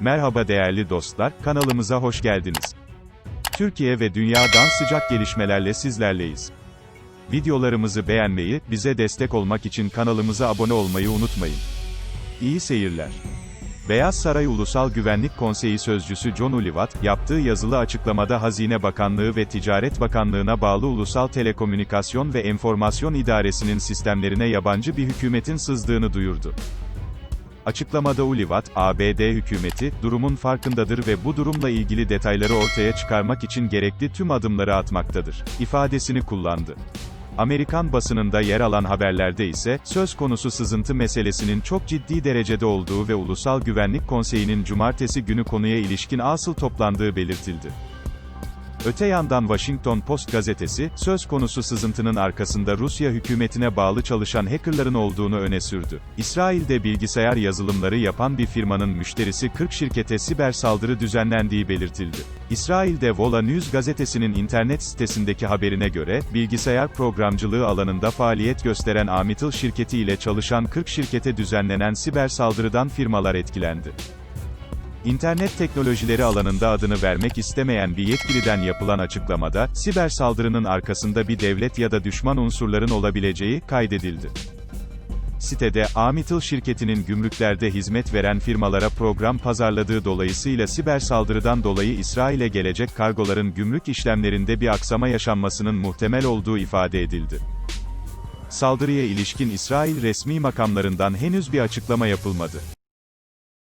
Merhaba değerli dostlar, kanalımıza hoş geldiniz. Türkiye ve dünyadan sıcak gelişmelerle sizlerleyiz. Videolarımızı beğenmeyi, bize destek olmak için kanalımıza abone olmayı unutmayın. İyi seyirler. Beyaz Saray Ulusal Güvenlik Konseyi Sözcüsü John Olivat, yaptığı yazılı açıklamada Hazine Bakanlığı ve Ticaret Bakanlığı'na bağlı Ulusal Telekomünikasyon ve Enformasyon İdaresi'nin sistemlerine yabancı bir hükümetin sızdığını duyurdu. Açıklamada Ulivat, ABD hükümeti, durumun farkındadır ve bu durumla ilgili detayları ortaya çıkarmak için gerekli tüm adımları atmaktadır, ifadesini kullandı. Amerikan basınında yer alan haberlerde ise, söz konusu sızıntı meselesinin çok ciddi derecede olduğu ve Ulusal Güvenlik Konseyi'nin cumartesi günü konuya ilişkin asıl toplandığı belirtildi. Öte yandan Washington Post gazetesi, söz konusu sızıntının arkasında Rusya hükümetine bağlı çalışan hackerların olduğunu öne sürdü. İsrail'de bilgisayar yazılımları yapan bir firmanın müşterisi 40 şirkete siber saldırı düzenlendiği belirtildi. İsrail'de Vola News gazetesinin internet sitesindeki haberine göre, bilgisayar programcılığı alanında faaliyet gösteren Amitil şirketi ile çalışan 40 şirkete düzenlenen siber saldırıdan firmalar etkilendi. İnternet teknolojileri alanında adını vermek istemeyen bir yetkiliden yapılan açıklamada, siber saldırının arkasında bir devlet ya da düşman unsurların olabileceği kaydedildi. Sitede, Amitil şirketinin gümrüklerde hizmet veren firmalara program pazarladığı dolayısıyla siber saldırıdan dolayı İsrail'e gelecek kargoların gümrük işlemlerinde bir aksama yaşanmasının muhtemel olduğu ifade edildi. Saldırıya ilişkin İsrail resmi makamlarından henüz bir açıklama yapılmadı.